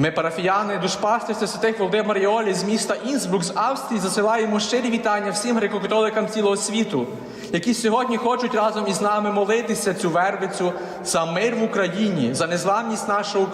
Ми, парафіяни душпастерства святих Володимир і Олі з міста Інсбрук з Австрії засилаємо щирі вітання всім греко-католикам цілого світу, які сьогодні хочуть разом із нами молитися цю вервицю за мир в Україні, за незламність нашого,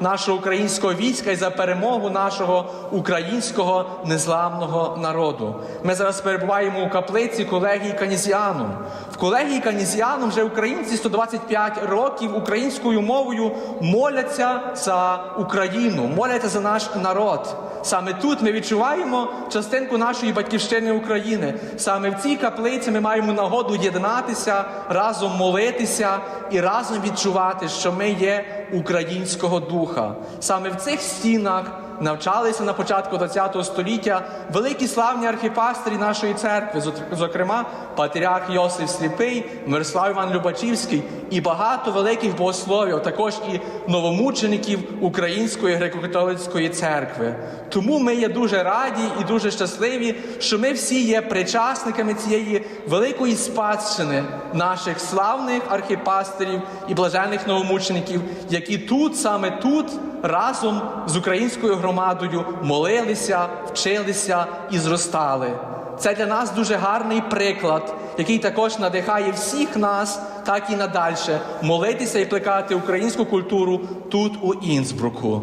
нашого українського війська і за перемогу нашого українського незламного народу. Ми зараз перебуваємо у каплиці колегії Канізіанум. В колегії Канізіанум вже українці 125 років українською мовою моляться за Україну, моляться за наш народ. Саме тут ми відчуваємо частинку нашої батьківщини України. Саме в цій каплиці ми маємо нагоду єднатися, разом молитися і разом відчувати, що ми є українського духа. Саме в цих стінах навчалися на початку ХХ століття великі славні архіпастирі нашої церкви, зокрема патріарх Йосиф Сліпий, Мирослав Іван Любачівський і багато великих богословів, також і новомучеників Української греко-католицької церкви. Тому ми є дуже раді і дуже щасливі, що ми всі є причасниками цієї великої спадщини наших славних архіпастерів і блажених новомучеників, які тут, саме тут, разом з українською громадою молилися, вчилися і зростали. Це для нас дуже гарний приклад, який також надихає всіх нас, так і надальше, молитися і плекати українську культуру тут, у Інсбруку.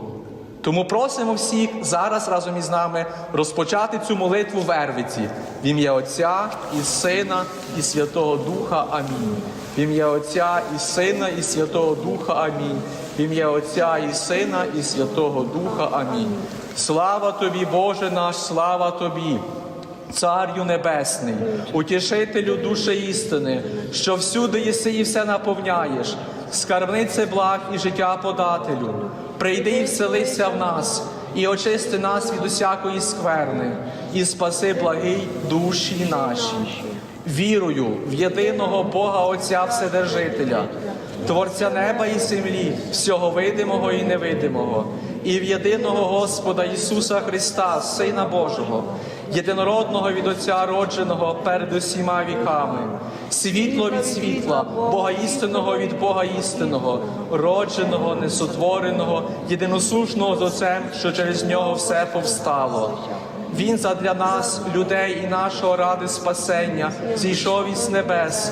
Тому просимо всіх зараз разом із нами розпочати цю молитву Вервиці в ім'я Отця і Сина і Святого Духа. Амінь. В ім'я Отця і Сина і Святого Духа. Амінь. Ім'я Отця і Сина і Святого Духа. Амінь. Слава тобі, Боже наш, слава тобі. Царю Небесний, утішителю душі істини, що всюди єси і все наповняєш, скарбнице благ і життя подателю, прийди і вселися в нас, і очисти нас від усякої скверни, і спаси благий душі наші. Вірую в єдиного Бога Отця Вседержителя, Творця неба і землі, всього видимого і невидимого, і в єдиного Господа Ісуса Христа, Сина Божого, єдинородного від Отця родженого перед усіма віками, світло від світла, Бога істинного від Бога істинного, родженого, несотвореного, єдиносушного з Отцем, що через нього все повстало. Він задля нас, людей і нашого ради спасення, зійшов із небес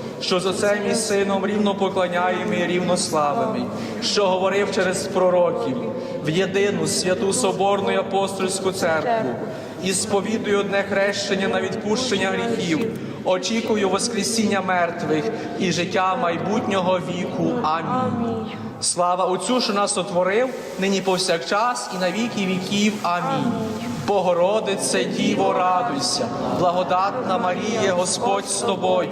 що з Отцем і Сином рівно поклоняємо і рівно славимо, що говорив через пророків в єдину святу Соборну і апостольську церкву, і сповідую одне хрещення на відпущення гріхів, очікую Воскресіння мертвих і життя майбутнього віку. Амінь. Слава Отцю, що нас отворив, нині повсякчас і на віки віків. Амінь. Богородице, Діво, радуйся, благодатна Марія, Господь з тобою,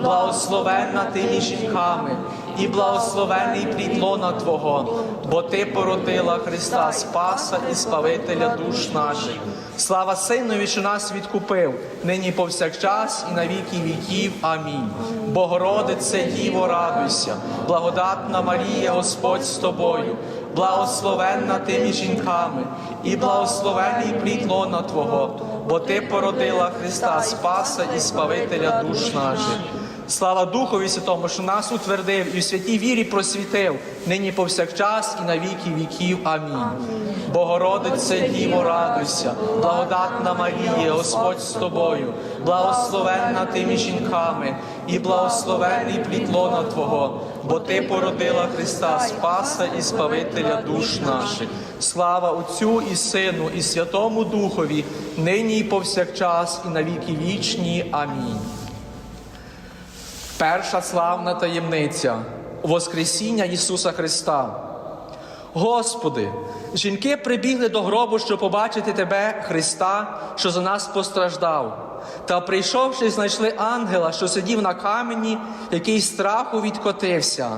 благословенна ти жінками, і благословений плід Твого, бо Ти породила Христа Спаса і Спавителя душ наших. Слава Синові, що нас відкупив, нині повсякчас і на віки віків. Амінь. Богородице, Діво, радуйся, благодатна Марія, Господь з тобою, благословенна ти жінками, і благословений плід Твого, бо Ти породила Христа Спаса і Спавителя душ наших. Слава Духові Святому, що нас утвердив і в святій вірі просвітив, нині повсякчас і на віки віків. Амінь. Богородице, Діво, радуйся, благодатна Марія, Господь з тобою, благословенна ти між жінками, і благословений плід лона Твого, бо Ти породила Христа Спаса і Спавителя душ наших. Слава Отцю і Сину, і Святому Духові, нині і повсякчас, і на віки вічні. Амінь. Перша славна таємниця Воскресіння Ісуса Христа. Господи, жінки прибігли до гробу, щоб побачити Тебе, Христа, що за нас постраждав. Та прийшовши, знайшли ангела, що сидів на камені, який страху відкотився.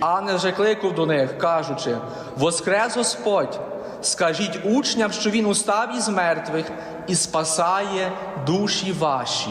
Ангел же кликав до них, кажучи: Воскрес Господь, скажіть учням, що Він устав із мертвих і спасає душі ваші.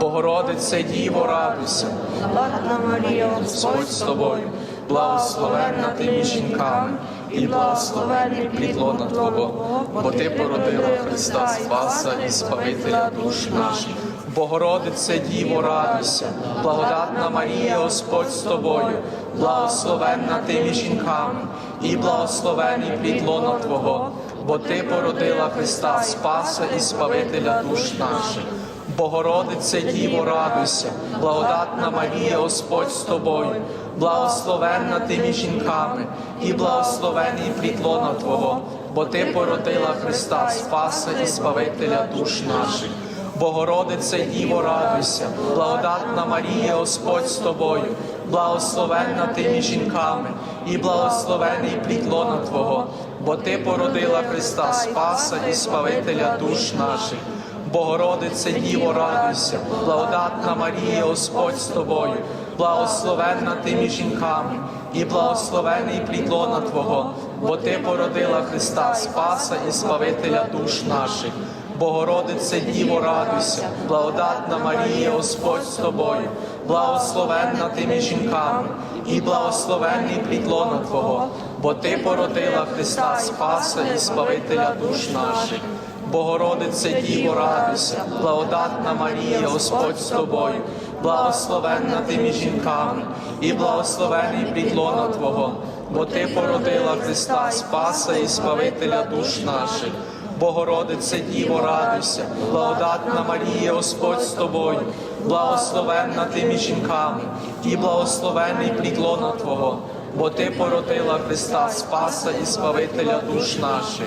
Богородице Діво, радуйся, Слава Марія, Господь з тобою, благословенна ти між жінками, і благословений плід лона Твого, бо ти породила Христа Спаса і Спавителя душ наших. Богородице Діво, радуйся, благодатна Марія, Господь з тобою, благословенна ти між жінками, і благословений плід лона Твого, бо ти породила Христа Спаса і Спавителя душ наших. Богородице Діво, радуйся, благодатна Марія, Господь з тобою, благословенна ти між жінками, і благословений плідлона Твого, бо ти породила Христа Спаса і Спавителя душ наших. Богородице Діво, радуйся, благодатна Марія, Господь з тобою, благословенна ти між жінками, і благословений плідлона Твого, бо ти породила Христа Спаса і Спавителя душ наших. Богородице Діво, радуйся, благодатна Марія, Господь з тобою, благословенна ти між жінками, і благословений плід лона Твого, бо ти породила Христа Спаса і Спавителя душ наших. Богородице Діво, радуйся, благодатна Марія, Господь з тобою, благословенна ти між жінками, і благословений плід лона Твого, бо ти породила Христа Спаса і Спавителя душ наших. Богородице Діво, радуйся, благодатна Марія, Господь з тобою, благословенна ти між жінками, і благословений плід Твого, бо ти породила Христа Спаса і Спавителя душ наших. Богородице Діво, радуйся, благодатна Марія, Господь з тобою, благословенна ти між жінками, і благословений плід Твого, бо ти породила Христа Спаса і Спавителя душ наших.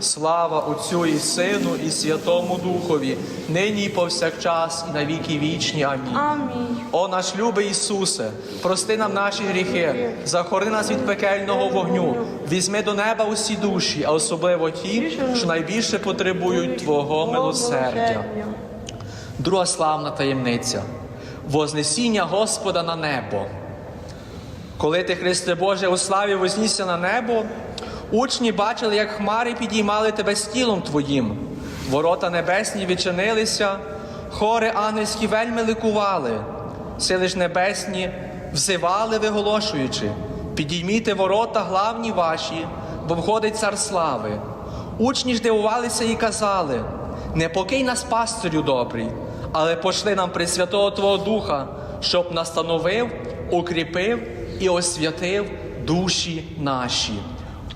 Слава Отцю і Сину, і Святому Духові, нині і повсякчас, і на віки вічні. Амінь. Амінь. О наш любий Ісусе, прости нам наші гріхи, захорони нас від пекельного вогню, візьми до неба усі душі, а особливо ті, що найбільше потребують Твого милосердя. Друга славна таємниця Вознесіння Господа на небо. Коли ти, Христе Боже, у славі вознісся на небо, учні бачили, як хмари підіймали тебе з тілом Твоїм. Ворота небесні відчинилися, хори ангельські вельми ликували, сили ж небесні взивали, виголошуючи: підійміте ворота главні ваші, бо входить цар слави. Учні ж дивувалися і казали: не покинь нас, пастирю добрий, але пошли нам Пресвятого Твого Духа, щоб настановив, укріпив і освятив душі наші.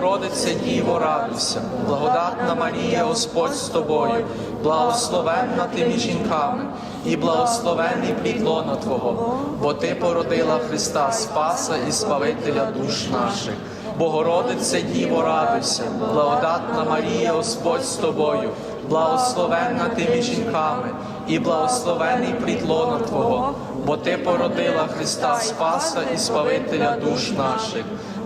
Богородице Діво, радуйся, благодатна Марія, Господь з тобою, благословенна ти між жінками, і благословений плід лона Твого, бо ти породила Христа Спаса і Спавителя душ наших. Богородице Діво, радуйся, благодатна Марія, Господь з тобою, благословенна ти між жінками, і благословений плід Твого, бо ти породила Христа Спаса і Спавителя душ наших.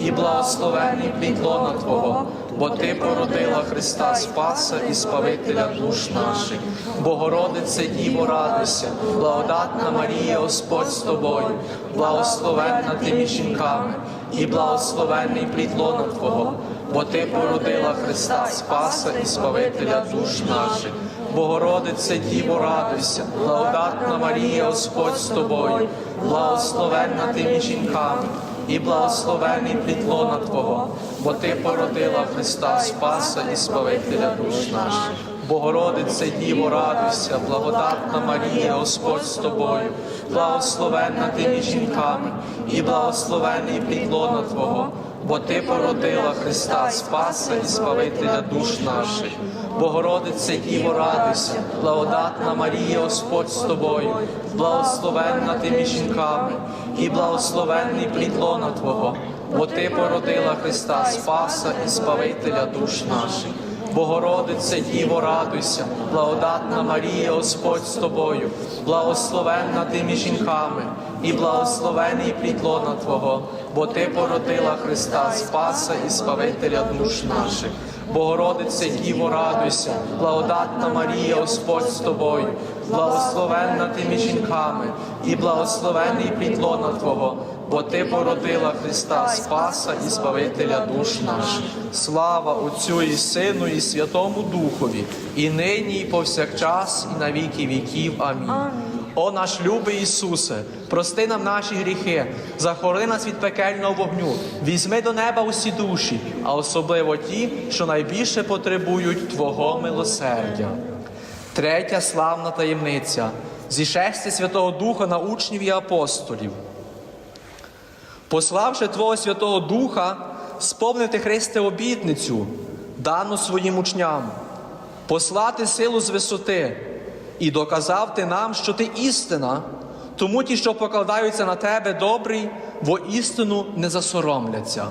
і благословений плід лона Твого, бо Ти породила Христа Спаса і Спавителя душ наших. Богородице Діво, радуйся, благодатна Марія, Господь з тобою, благословенна ти жінками, і благословений плід Твого, бо Ти породила Христа Спаса і Спавителя душ наших. Богородице Діво, радуйся, благодатна Марія, Господь з тобою, благословенна ти жінками, і благословений плід лона Твого, бо Ти породила Христа Спаса і Спавителя душ наших. Богородице Діво, радуйся, благодатна Марія, Господь з тобою, благословенна ти між жінками, і благословений плід Твого, бо Ти породила Христа Спаса і Спавителя душ наших. Богородице Діво, радуйся, благодатна Марія, Господь з тобою, благословенна ти між жінками, і благословенний плід Твого, бо Ти породила Христа Спаса і Спавителя душ наших. Богородице Діво, радуйся, благодатна Марія, Господь з тобою, благословенна ти між жінками, і благословений плід Твого, бо Ти породила Христа Спаса і Спавителя душ наших. Богородице Діво, радуйся, благодатна Марія, Господь з тобою, благословенна ти між жінками, і благословений плід лона Твого, бо Ти породила Христа Спаса і Спавителя душ наших. Слава Отцю і Сину, і Святому Духові, і нині, і повсякчас, і на віки віків. Амінь. О наш любий Ісусе, прости нам наші гріхи, захорони нас від пекельного вогню, візьми до неба усі душі, а особливо ті, що найбільше потребують Твого милосердя. Третя славна таємниця зішестя Святого Духа на учнів і апостолів. Пославши Твого Святого Духа, сповнити Христе обітницю, дану своїм учням, послати силу з висоти, і доказав ти нам, що ти істина, тому ті, що покладаються на тебе добрий, во істину не засоромляться.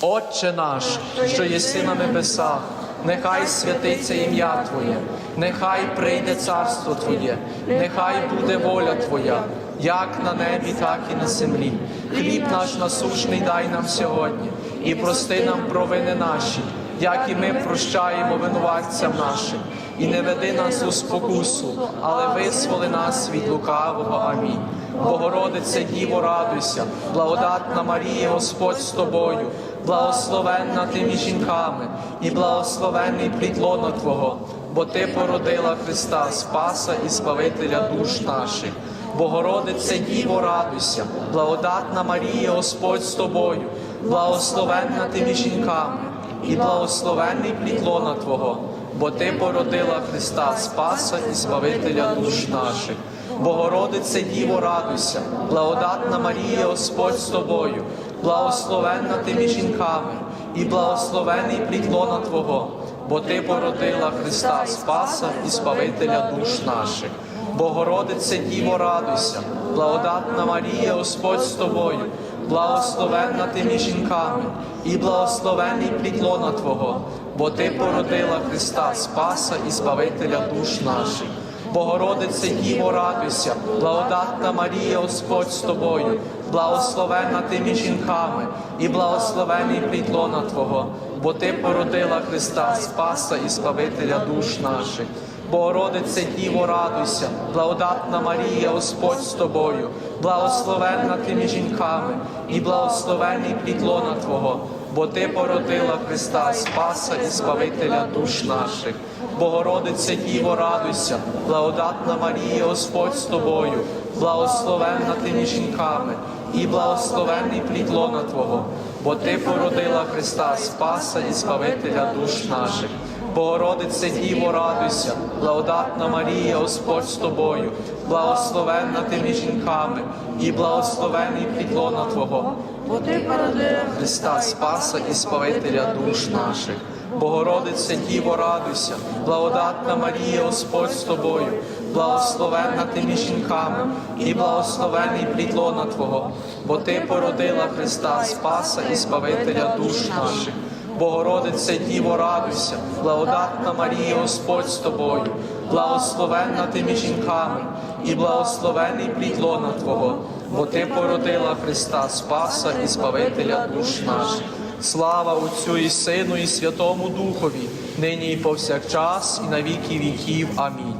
Отче наш, що єси на небесах, нехай святиться ім'я Твоє, нехай прийде царство Твоє, нехай буде воля Твоя, як на небі, так і на землі. Хліб наш насущний дай нам сьогодні, і прости нам провини наші, як і ми прощаємо винуватцям нашим. І не веди нас у спокусу, але визволи нас від лукавого. Амінь. Богородице Діво, радуйся, благодатна Марія, Господь з тобою, благословенна ти між жінками, і благословенний плід лона Твого, бо Ти породила Христа Спаса і Спавителя душ наших. Богородице Діво, радуйся, благодатна Марія, Господь з тобою, благословенна ти між жінками, і благословенний плід лона Твого, бо Ти породила Христа Спаса і Спавителя душ наших. Богородице Діво, радуйся, благодатна Марія, Господь з тобою, благословенна ти між жінками, і благословений плід Твого, бо Ти породила Христа Спаса і Спавителя душ наших. Богородице Діво, радуйся, благодатна Марія, Господь з тобою, благословенна ти жінками, і благословений плід Твого, бо Ти породила Христа Спаса і Спавителя душ наших. Богородице Діво, радуйся, благодатна Марія, Господь з тобою, благословенна ти між жінками, і благословений плід лона Твого, бо Ти породила Христа Спаса і Спавителя душ наших. Богородице Діво, радуйся, благодатна Марія, Господь з тобою, благословенна ти між жінками, і благословений плід лона Твого, бо Ти породила Христа Спаса і Спавителя душ наших. Богородице Діво, радуйся, благодатна Марія, Господь з тобою, благословенна ти між жінками, і благословений плід лона Твого, бо Ти породила Христа Спаса і Спавителя душ наших. Богородице Діво, радуйся, благодатна Марія, Господь з тобою, благословенна ти між жінками, і благословений плід лона Твого, бо ти породила Христа Спаса і Спавителя душ наших. Богородице Діво, радуйся, благодатна Марія, Господь з тобою, благословенна ти між жінками, і благословений плід лона Твого, бо Ти породила Христа, Спаса і Збавителя душ наших. Богородице Діво, радуйся, благодатна Марія, Господь з тобою, благословенна ти між жінками, і благословений плід лона Твого, бо Ти породила Христа, Спаса і Збавителя душ наших. Слава Отцю і Сину, і Святому Духові, нині і повсякчас, і на віки віків. Амінь.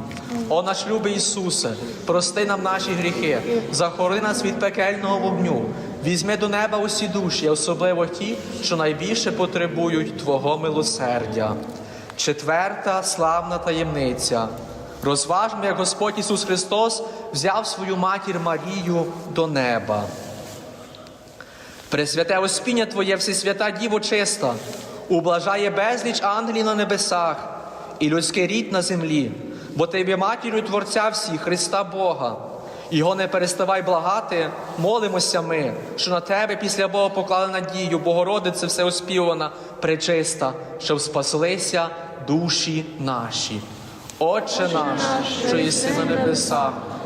О наш любий Ісусе, прости нам наші гріхи, захорони нас від пекельного вогню, візьми до неба усі душі, особливо ті, що найбільше потребують Твого милосердя. Четверта славна таємниця. Розважмо, як Господь Ісус Христос взяв свою матір Марію до неба. Пресвяте Оспіння Твоє, Всесвята Діво чиста, ублажає безліч ангелів на небесах і людський рід на землі, бо є матір'ю Творця всіх, Христа Бога. Його не переставай благати, молимося ми, що на тебе після Бога поклали надію, Богородице всеоспівана, пречиста, щоб спаслися душі наші. Отче наш, що єси на небесах,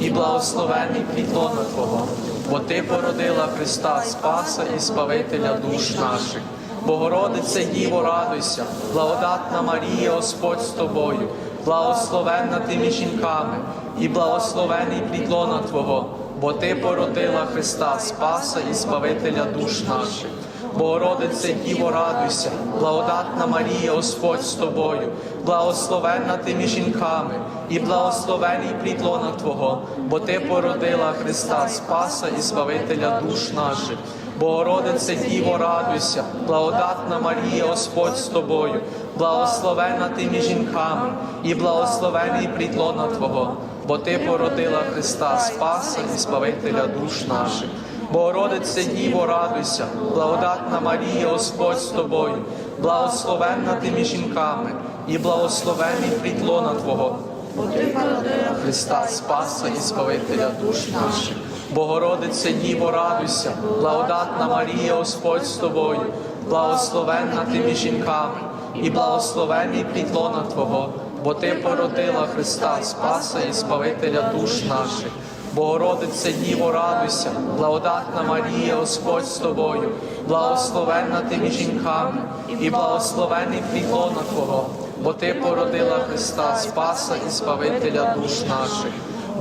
і благословений плід Твого, бо Ти породила Христа, Спаса і Спавителя душ наших. Богородице Діво, радуйся, благодатна Марія, Господь з тобою, благословенна ти між жінками, і благословений плідлона Твого, бо Ти породила Христа, Спаса і Збавителя душ наших. Богородице Діво, радуйся, благодатна Марія, Господь з тобою, благословенна ти між жінками, і благословений плід лона Твого, бо Ти породила Христа, Спаса і Збавителя душ наших. Богородице Діво, радуйся, благодатна Марія, Господь з тобою, благословенна ти між жінками, і благословений плід лона Твого, бо Ти породила Христа, Спаса і Збавителя душ наших. Богородице Діво, радуйся, благодатна Марія, Господь з тобою, благословенна ти між жінками, і благословений плід лона Твого, Христа, Спаса і Збавителя душ наших. Богородице Діво, радуйся, благодатна Марія, Господь з тобою, благословенна ти між жінками, і благословений плід лона Твого, бо Ти породила Христа, Спаса і Збавителя душ наших. Богородице Діво, радуйся, благодатна Марія, Господь з тобою, благословенна ти між жінками, і благословений плід лона Твого, бо Ти породила Христа, Спаса і Збавителя душ наших.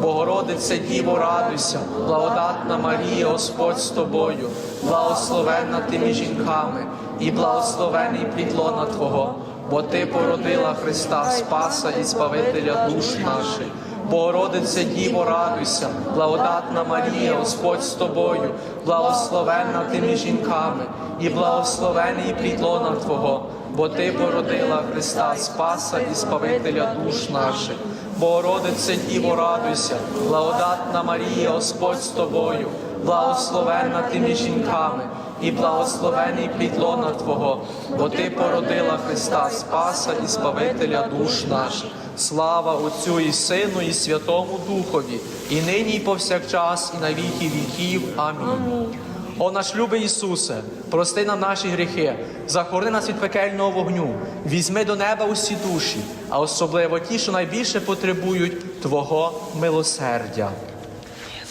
Богородице Діво, радуйся, благодатна Марія, Господь з тобою, благословенна ти між жінками, і благословений плід лона Твого, бо Ти породила Христа, Спаса і Збавителя душ наших. Богородице Діво, радуйся, благодатна Марія, Господь з тобою, благословенна ти між жінками, і благословений плід лона Твого, бо Ти породила Христа, Спаса і Спавителя душ наших. Богородице Діво, радуйся, благодатна Марія, Господь з тобою, благословенна ти між жінками, і благословений плід лона Твого, бо Ти породила Христа, Спаса і Спавителя душ наших. Слава Отцю і Сину, і Святому Духові, і нині, і повсякчас, і на віки віків. Амінь. О наш любий Ісусе, прости нам наші гріхи, захорони нас від пекельного вогню, візьми до неба усі душі, а особливо ті, що найбільше потребують Твого милосердя.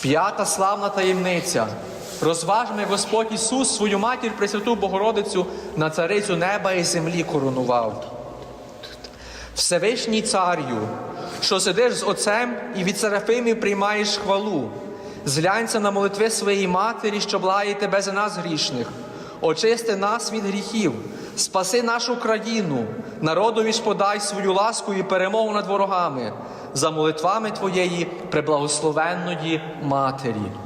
П'ята славна таємниця. Розважмо, як Господь Ісус свою матір Пресвяту Богородицю на царицю неба і землі коронував. Всевишній царю, що сидиш з Отцем і від Серафимів приймаєш хвалу, зглянься на молитви своєї матері, що благає тебе за нас грішних, очисти нас від гріхів, спаси нашу країну, народові ж подай свою ласку і перемогу над ворогами, за молитвами Твоєї преблагословенної Матері.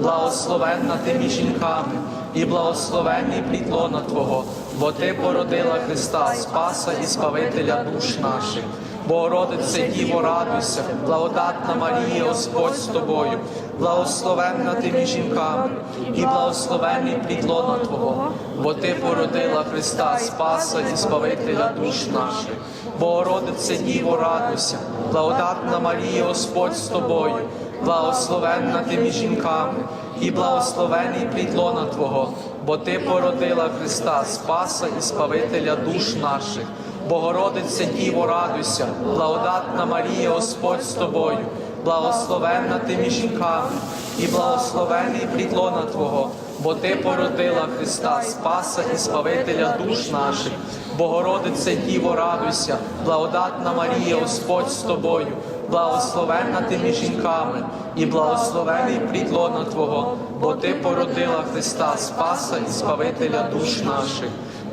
благословенна ти між жінками, і благословенний плід лона Твого, бо Ти породила Христа, Спаса і Спавителя душ наших. Богородице Діво, радуйся, благодатна Марія, Господь з тобою, благословенна ти між жінками, і благословенний плідлона Твого, бо Ти породила Христа, Спаса і Спавителя душ наших. Богородице Діво, радуйся, благодатна Марія, Господь з тобою, благословенна ти між жінками, і благословений плід Твого, бо Ти породила Христа, Спаса і Спавителя душ наших. Богородице Діво, радуйся, благодатна Марія, Господь з тобою, благословенна ти між жінками, і благословений плід Твого, бо Ти породила Христа, Спаса і Спавителя душ наших. Богородице Діво, радуйся, благодатна Марія, Господь з тобою, благословенна ти між жінками, і благословений плід Твого, бо Ти породила Христа, Спаса і Спавителя душ наших.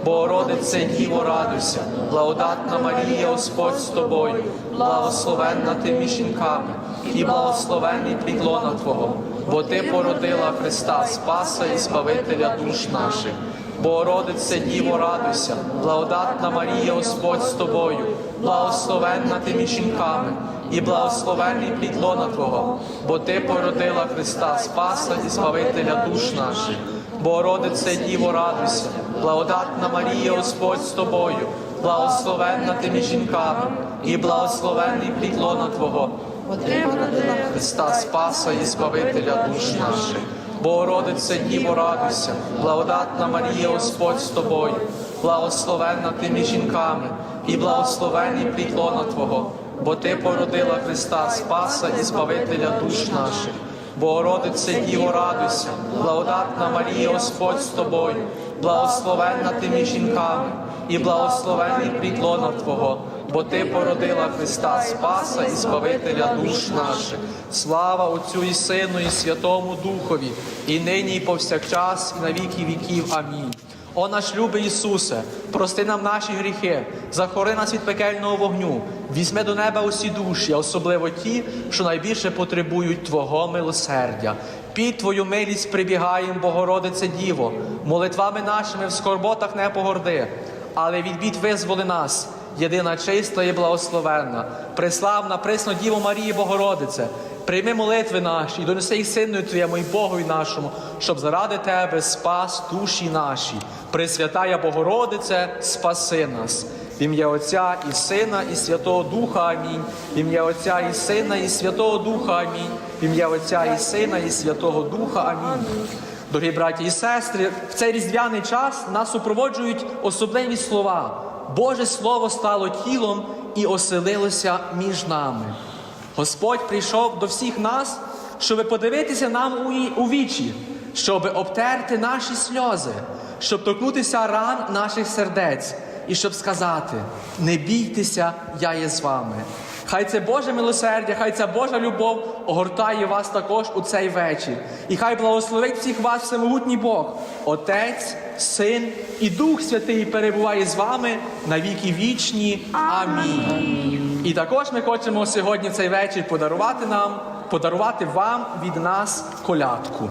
Богородице Діво, радуйся, благодатна Марія, Господь з тобою, благословенна ти між жінками, і благословений плідлона Твого, бо Ти породила Христа, Спаса і Спавителя душ наших. Богородице Діво, радуйся, благодатна Марія, Господь з тобою, благословенна ти між жінками, і благословений плід лона Твого, бо Ти породила Христа, Спаса і Спавителя душ наших. Богородице Діво, радуйся, благодатна Марія, Господь з тобою, благословенна ти між жінками, і благословений плід лона Твого, Бо ти породила Христа Спаса і Збавителя душ наших. Богородице Діво, радуйся, благодатна Марія, Господь з тобою, благословенна ти між жінками, і благословений плід лона Твого, бо Ти породила Христа Спаса і Збавителя душ наших. Богородице Діво, радуйся, благодатна Марія, Господь з тобою, благословенна ти між жінками, і благословений плід лона Твого, бо Ти породила Христа Спаса і Збавителя душ наших. Слава Отцю і Сину, і Святому Духові, і нині, і повсякчас, і на віки віків. Амінь. О наш любий Ісусе, прости нам наші гріхи, захорони нас від пекельного вогню, візьми до неба усі душі, особливо ті, що найбільше потребують Твого милосердя. Під Твою милість прибігаєм, Богородице Діво, молитвами нашими в скорботах не погорди, але від бід визволи нас, єдина чиста і благословенна, преславна, присно Діво Марії Богородице, прийми молитви наші і донеси їх синою Твоєму і Богові нашому, щоб заради Тебе спас душі наші. Пресвятая Богородице, спаси нас. В ім'я Отця і Сина, і Святого Духа Амінь. В ім'я Отця і Сина, і Святого Духа Амінь. В ім'я Отця і Сина, і Святого Духа Амінь. Дорогі браті і сестри, в цей різдвяний час нас супроводжують особливі слова. Боже Слово стало тілом і оселилося між нами. Господь прийшов до всіх нас, щоб подивитися нам у, у вічі, щоб обтерти наші сльози, щоб торкнутися ран наших сердець і щоб сказати: не бійтеся, я є з вами. Хай це Боже милосердя, хай ця Божа любов огортає вас також у цей вечір. І хай благословить всіх вас всемогутній Бог, Отець, Син і Дух Святий перебуває з вами на віки вічні. Амінь. І також ми хочемо сьогодні цей вечір подарувати нам, подарувати вам від нас колядку.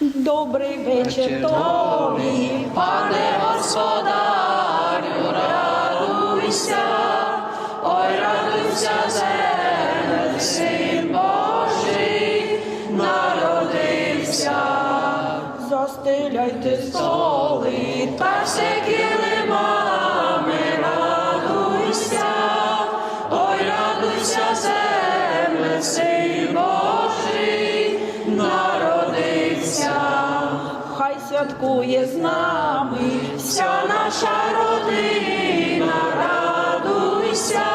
Добрий вечір тобі, пане господарю, радуйся, ой, радуйся, земле, святкує з нами, вся наша родина, радуйся,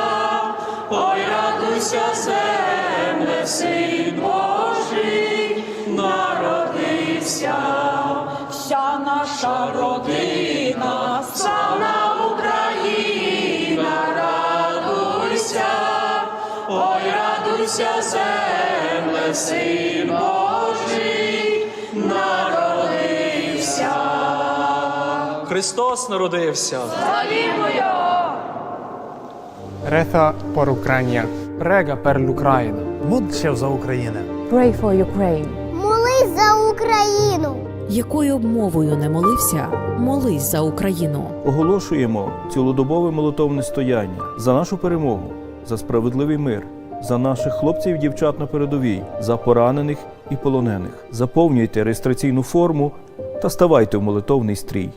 ой, радуйся, земле, син Божий, народився, вся наша родина, славна Україна, радуйся, ой, радуйся, земле, син Божий. Христос народився. Славімо Його! Reza por Ucrania. Прега пер l'Ukraїна. Módl za Україну. Pray for Ukraine. Молись за Україну. Якою б мовою не молився, молись за Україну. Оголошуємо цілодобове молитовне стояння за нашу перемогу, за справедливий мир, за наших хлопців і дівчат на передовій, за поранених і полонених. Заповнюйте реєстраційну форму та ставайте в молитовний стрій.